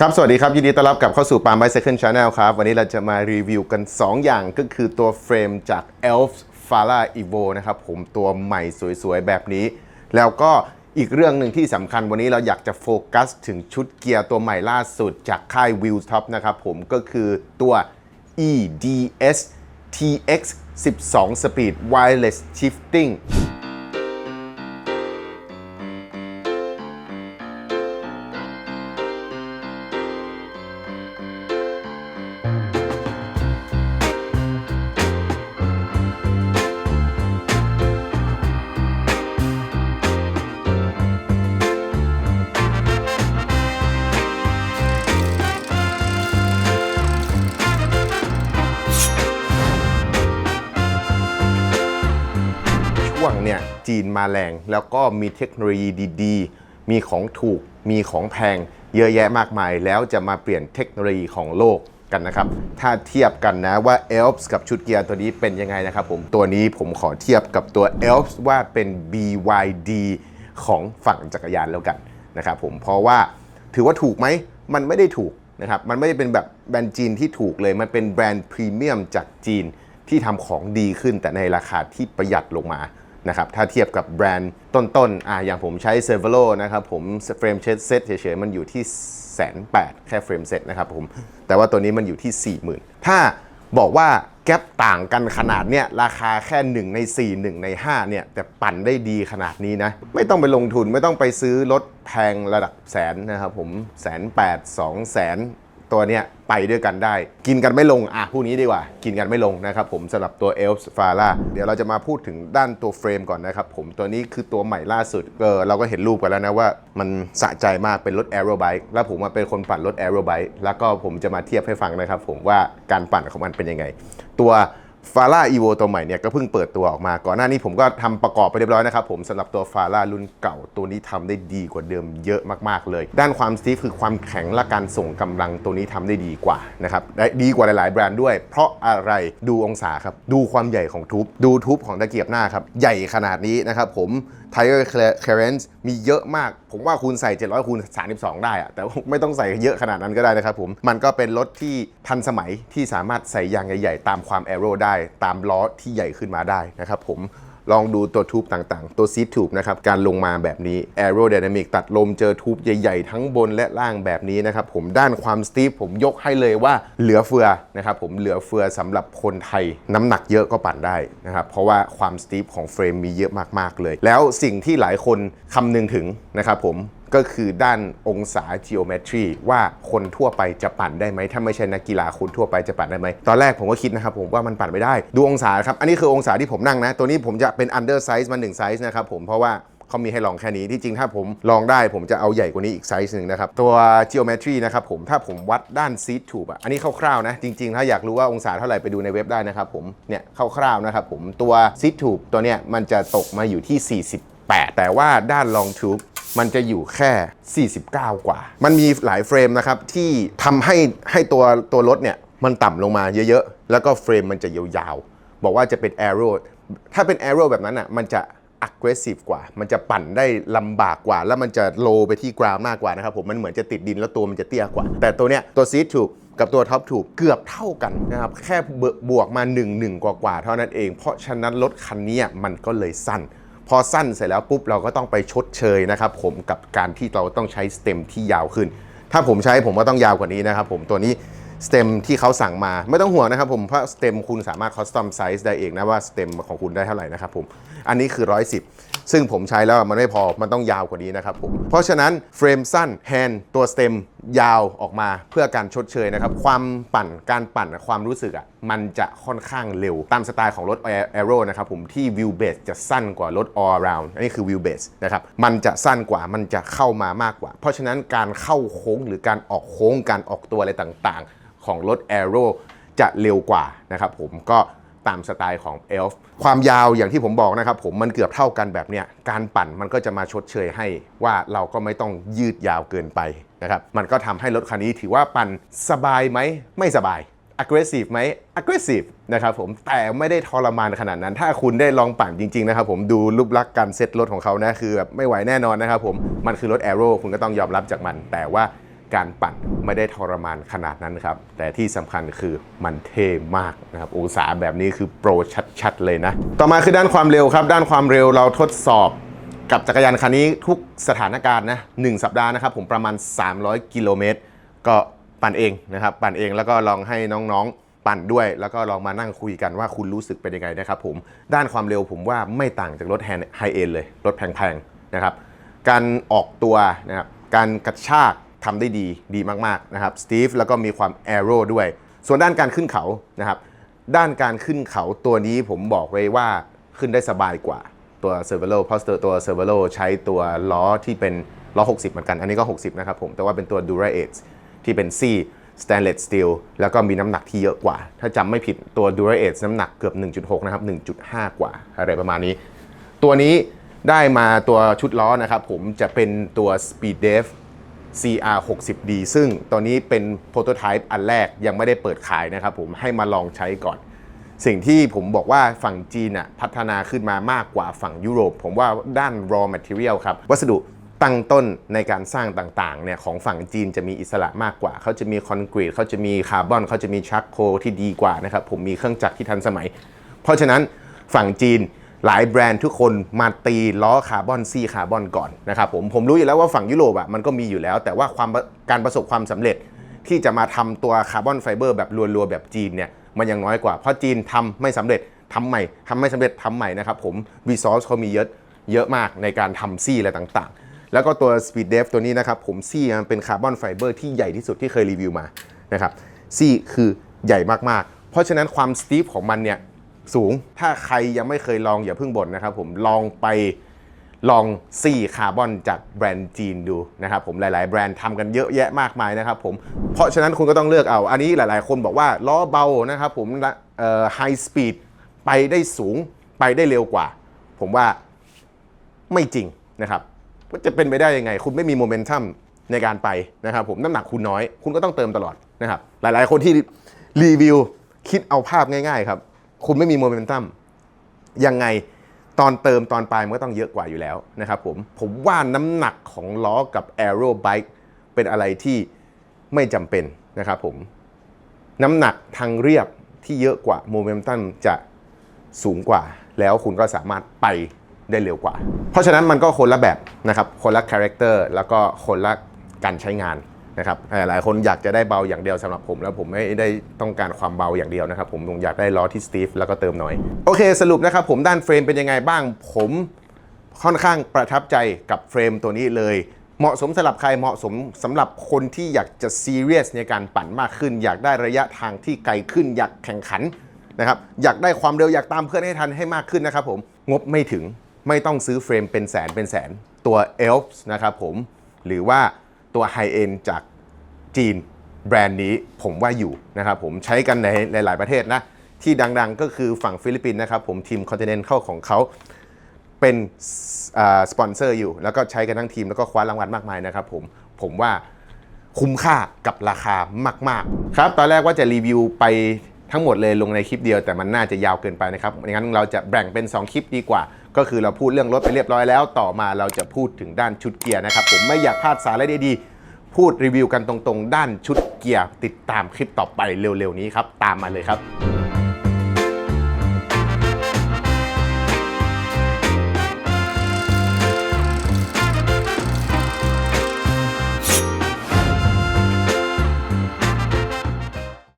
ครับ สวัสดีครับ ยินดีต้อนรับกลับเข้าสู่ Palm by Second Channel ครับ วันนี้เราจะมารีวิวกัน 2 อย่างก็คือตัวเฟรมจาก Elf f a l a Evo นะครับผมตัวใหม่สวยๆ แบบนี้ แล้วก็อีกเรื่องหนึ่งที่สำคัญวันนี้เราอยากจะโฟกัสถึงชุดเกียร์ตัวใหม่ล่าสุดจากค่าย Wheel Top นะครับผมก็คือตัว EDS TX 12 Speed Wireless Shifting วงเนี่ยจีนมาแรงแล้วก็มีเทคโนโลยีดีๆ มีของถูกมีของแพงเยอะแยะมากมาย แล้วจะมาเปลี่ยนเทคโนโลยีของโลกกันนะครับ ถ้าเทียบกันนะว่า Elves กับชุดเกียร์ตัวนี้เป็นยังไงนะครับผมตัวนี้ผมขอเทียบกับตัว Elves ว่าเป็น BYD ของฝั่งจักรยานแล้วกันนะครับผมเพราะว่าถือว่าถูกไหมมันไม่ได้ถูกนะครับมันไม่ได้เป็นแบบแบรนด์จีนที่ถูกเลย มันเป็นแบรนด์พรีเมียมจากจีนที่ทำของดีขึ้นแต่ในราคาที่ประหยัดลงมา นะครับถ้าเทียบกับแบรนด์ต้นๆอะอย่างผมใช้ c e r v o l o นะครับผมเฟรมเชดเซตเฉยๆมันอยู่ที่แสนแปดแค่เฟรมเซตนะครับผมแต่ว่าตัวนี้มันอยู่ที่ 40,000 ถ้าบอกว่าแกลบต่างกันขนาดเนี้ยราคาแค่ 1 ใน 4 1 ใน 5 เนี่ย แต่ปั่นได้ดีขนาดนี้นะ ไม่ต้องไปลงทุนไม่ต้องไปซื้อรถแพงระดับแสนนะครับผมแสนแปดสองแสน ตัวเนี้ยไปด้วยกันได้ กินกันไม่ลงอะพูดนี้ดีกว่า กินกันไม่ลงนะครับผมสำหรับตัว e l f f a r a เดี๋ยวเราจะมาพูดถึงด้านตัวเฟรมก่อนนะครับผมตัวนี้คือตัวใหม่ล่าสุดเออเราก็เห็นรูปกันแล้วนะว่า มันสะใจมากเป็นรถ Aero Bike แล้วผมมาเป็นคนปั่นรถ Aero Bike แล้วก็ผมจะมาเทียบให้ฟังนะครับผมว่าการปั่นของมันเป็นยังไง ตัว ฟาร่าอีโวตัวใหม่เนี่ยก็เพิ่งเปิดตัวออกมา ก่อนหน้านี้ผมก็ทำประกอบไปเรียบร้อยนะครับผมสำหรับตัวฟาร่ารุ่นเก่าตัวนี้ทำได้ดีกว่าเดิมเยอะมากๆเลย ด้านความสตีฟคือความแข็งและการส่งกำลังตัวนี้ทำได้ดีกว่านะครับได้ดีกว่าหลายๆแบรนด์ด้วย เพราะอะไรดูองศาครับ ดูความใหญ่ของทูบดูทูบของตะเกียบหน้าครับ ใหญ่ขนาดนี้นะครับผม Tire Clearance มีเยอะมาก ผมว่าคูณใส่ 700คูณ32 ได้อะแต่ไม่ต้องใส่เยอะขนาดนั้นก็ได้นะครับผมมันก็เป็นรถที่ทันสมัยที่สามารถใส่ยางใหญ่ๆตามความแอโรได้ตามล้อที่ใหญ่ขึ้นมาได้นะครับผมลองดูตัวทูบต่างๆ ตัวซีทูบนะครับ การลงมาแบบนี้ Aerodynamic ตัดลมเจอทูบใหญ่ๆ ทั้งบนและล่างแบบนี้นะครับ ผมด้านความสตีฟผมยกให้เลยว่าเหลือเฟือนะครับผมเหลือเฟือสำหรับคนไทย น้ำหนักเยอะก็ปั่นได้นะครับ เพราะว่าความสตีฟของเฟรมมีเยอะมากๆเลย แล้วสิ่งที่หลายคนคำนึงถึงนะครับผม ก็คือด้านองศา geometry ว่าคนทั่วไปจะปั่นได้ไหม ถ้าไม่ใช่นักกีฬาคนทั่วไปจะปั่นได้ไหม ตอนแรกผมก็คิดนะครับผมว่ามันปั่นไม่ได้ ดูองศาครับ อันนี้คือองศาที่ผมนั่งนะ ตัวนี้ผมจะเป็น under size มา1 size นะครับผม เพราะว่าเขามีให้ลองแค่นี้ที่จริงถ้าผมลองได้ผมจะเอาใหญ่กว่านี้อีกไซส์หนึ่งนะครับ ตัว geometry นะครับผมถ้าผมวัดด้าน seat tube อะอันนี้คร่าวๆนะ จริงๆ ถ้าอยากรู้ว่าองศาเท่าไหร่ไปดูในเว็บได้นะครับผมเนี่ยคร่าวๆนะครับผมตัว seat tube ตัวเนี้ยมันจะตกมาอยู่ที่48แต่ว่าด้าน long tube มันจะอยู่แค่ 49 กว่า มันมีหลายเฟรมนะครับที่ทำให้ให้ตัวตัวรถเนี่ยมันต่ำลงมาเยอะๆ แล้วก็เฟรมมันจะยาวๆ บอกว่าจะเป็น Aero ถ้าเป็น Aero แบบนั้นอะมันจะ aggressive กว่า มันจะปั่นได้ลำบากกว่า แล้วมันจะโลไปที่กราวมากกว่านะครับผมมันเหมือนจะติดดินแล้วตัวมันจะเตี้ยกว่า แต่ตัวเนี้ยตัวซีทูกับตัวท็อปทูกเกือบเท่ากันนะครับ แค่บวกมา 1 1 กว่าๆเท่านั้นเอง เพราะฉะนั้นรถคันนี้มันก็เลยสั้น พอสั้นเสร็จแล้วปุ๊บเราก็ต้องไปชดเชยนะครับผมกับการที่เราต้องใช้สเต็มที่ยาวขึ้น ถ้าผมใช้ผมก็ต้องยาวกว่านี้นะครับผมตัวนี้ สเต็มที่เขาสั่งมาไม่ต้องห่วงนะครับผมเพราะสเต็มคุณสามารถคอสตอมไซส์ได้เองนะว่าสเต็มของคุณได้เท่าไหร่นะครับผมอันนี้คือ 110 ซึ่งผมใช้แล้วมันไม่พอมันต้องยาวกว่านี้นะครับผมเพราะฉะนั้นเฟรมสั้นแฮนด์ตัวสเต็มยาวออกมาเพื่อการชดเชยนะครับความปั่นการปั่นความรู้สึกอะมันจะค่อนข้างเร็วตามสไตล์ของรถ Aero นะครับผมที่ Wheel Base จะสั้นกว่ารถ All Around อันนี้คือ Wheel Base นะครับมันจะสั้นกว่ามันจะเข้ามามากกว่า เพราะฉะนั้นการเข้าโค้งหรือการออกโค้งการออกตัวอะไรต่างๆ ของรถ Aero จะเร็วกว่านะครับผมก็ตามสไตล์ของ Elf ความยาวอย่างที่ผมบอกนะครับผมมันเกือบเท่ากันแบบเนี้ยการปั่นมันก็จะมาชดเชยให้ว่าเราก็ไม่ต้องยืดยาวเกินไปนะครับมันก็ทำให้รถคันนี้ถือว่าปั่นสบายไหมไม่สบาย aggressive ไหม aggressive นะครับผมแต่ไม่ได้ทรมานขนาดนั้น ถ้าคุณได้ลองปั่นจริง ๆ นะครับผมดูรูปลักษณ์การเซ็ตรถของเขานะคือแบบไม่ไหวแน่นอนนะครับผมมันคือรถ Aero คุณก็ต้องยอมรับจากมัน แต่ว่า การปั่นไม่ได้ทรมานขนาดนั้นครับ แต่ที่สำคัญคือมันเท่มากนะครับองศาแบบนี้คือโปรชัดๆเลยนะ ต่อมาคือด้านความเร็วครับ ด้านความเร็วเราทดสอบกับจักรยานคันนี้ทุกสถานการณ์นะหนึ่งสัปดาห์นะครับผมประมาณ 300 กิโลเมตร ก็ปั่นเองนะครับ ปั่นเองแล้วก็ลองให้น้องๆ ปั่นด้วย แล้วก็ลองมานั่งคุยกันว่าคุณรู้สึกเป็นยังไงนะครับผมด้านความเร็วผมว่าไม่ต่างจากรถไฮเอ็นเลย รถแพงๆนะครับการออกตัวนะครับการกระชาก ทำได้ดีดีมากๆนะครับสตีฟแล้วก็มีความแอโร่ด้วย ส่วนด้านการขึ้นเขานะครับ ด้านการขึ้นเขาตัวนี้ผมบอกไว้ว่าขึ้นได้สบายกว่าตัว c e r v e l o เพราะตัว c e r v e l o ใช้ตัวล้อที่เป็นล้อ 60 เหมือนกัน อันนี้ก็ 60 นะครับผม แต่ว่าเป็นตัว Dura a g e ที่เป็น C Stainless Steel แล้วก็มีน้ำหนักที่เยอะกว่า ถ้าจำไม่ผิดตัว Dura a g e น้ำหนักเกือบ 1.6 นะครับ 1.5 กว่า อะไรประมาณนี้ ตัวนี้ได้มาตัวชุดล้อนะครับผมจะเป็นตัว Speed Dev CR60D ซึ่งตัวนี้เป็นโปรโตไทป์อันแรกยังไม่ได้เปิดขายนะครับผมให้มาลองใช้ก่อน สิ่งที่ผมบอกว่าฝั่งจีนน่ะพัฒนาขึ้นมามากกว่าฝั่งยุโรป ผมว่าด้าน raw material ครับ วัสดุตั้งต้นในการสร้างต่างๆเนี่ยของฝั่งจีนจะมีอิสระมากกว่า เขาจะมีคอนกรีตเขาจะมีคาร์บอนเขาจะมีชักโคที่ดีกว่านะครับผมมีเครื่องจักรที่ทันสมัย เพราะฉะนั้นฝั่งจีน หลายแบรนด์ทุกคนมาตีล้อคาร์บอนซีคาร์บอนก่อนนะครับผมผมรู้อยู่แล้วว่าฝั่งยุโรปอะมันก็มีอยู่แล้ว แต่ว่าความการประสบความสำเร็จที่จะมาทำตัวคาร์บอนไฟเบอร์แบบรัวๆแบบจีนเนี่ยมันยังน้อยกว่า เพราะจีนทำไม่สำเร็จทำใหม่ทำไม่สำเร็จทำใหม่นะครับผม resource เขามีเยอะเยอะมากในการทำซี่อะไรต่างๆ แล้วก็ตัว Speed Dev ตัวนี้นะครับผมซี่มันเป็นคาร์บอนไฟเบอร์ที่ใหญ่ที่สุดที่เคยรีวิวมานะครับซี่คือใหญ่มากๆ เพราะฉะนั้นความสตีฟของมันเนี่ย สูง ถ้าใครยังไม่เคยลองอย่าเพิ่งบ่นนะครับผมลองไปลองซี่คาร์บอนจากแบรนด์จีนดูนะครับผมหลายๆ แบรนด์ทำกันเยอะแยะมากมายนะครับผมเพราะฉะนั้นคุณก็ต้องเลือกเอา อันนี้หลายๆ คนบอกว่าล้อเบานะครับผมไฮสปีดไปได้สูงไปได้เร็วกว่า ผมว่าไม่จริงนะครับว่าจะเป็นไปได้ยังไง คุณไม่มีโมเมนตัมในการไปนะครับผมน้ำหนักคุณน้อย คุณก็ต้องเติมตลอดนะครับหลายๆ คนที่รีวิวคิดเอาภาพง่าย ๆ ครับ คุณไม่มีโมเมนตัมยังไงตอนเติมตอนปลายมันก็ต้องเยอะกว่าอยู่แล้วนะครับผมผมว่าน้ำหนักของล้อกับ Aero Bike เป็นอะไรที่ไม่จำเป็นนะครับผมน้ำหนักทางเรียบที่เยอะกว่าโมเมนตัมจะสูงกว่า แล้วคุณก็สามารถไปได้เร็วกว่า เพราะฉะนั้นมันก็คนละแบบนะครับ คนละคาแรคเตอร์แล้วก็คนละการใช้งาน นะครับหลายคนอยากจะได้เบาอย่างเดียวสำหรับผม แล้วผมไม่ได้ต้องการความเบาอย่างเดียวนะครับผมผมอยากได้ล้อที่สตีฟแล้วก็เติมน้อยโอเค สรุปนะครับผมด้านเฟรมเป็นยังไงบ้าง ผมค่อนข้างประทับใจกับเฟรมตัวนี้เลยเหมาะสมสำหรับใครเหมาะสมสำหรับคนที่อยากจะซีเรียสในการปั่นมากขึ้น อยากได้ระยะทางที่ไกลขึ้น อยากแข่งขันนะครับอยากได้ความเร็วอยากตามเพื่อนให้ทันให้มากขึ้นนะครับผมงบไม่ถึงไม่ต้องซื้อเฟรมเป็นแสนเป็นแสนตัว e l f นะครับผมหรือว่า ตัวไฮเอ็นจากจีนแบรนด์นี้ผมว่าอยู่นะครับผมใช้กันในหลาย ๆ ประเทศนะ ที่ดังๆก็คือฝั่งฟิลิปปินส์นะครับผมทีมคอนติเนนเข้าของเขาเป็นสปอนเซอร์อยู่ แล้วก็ใช้กันทั้งทีมแล้วก็คว้ารางวัลมากมายนะครับผมผมว่าคุ้มค่ากับราคามาก ๆ ครับ ตอนแรกว่าจะรีวิวไปทั้งหมดเลยลงในคลิปเดียวแต่มันน่าจะยาวเกินไปนะครับงั้นเราจะแบ่งเป็น 2 คลิปดีกว่า ก็คือเราพูดเรื่องรถไปเรียบร้อยแล้ว ต่อมาเราจะพูดถึงด้านชุดเกียร์นะครับ ผมไม่อยากพลาดสาระดีๆพูดรีวิวกันตรงๆ ด้านชุดเกียร์ติดตามคลิปต่อไปเร็วๆนี้ครับ ตามมาเลยครับ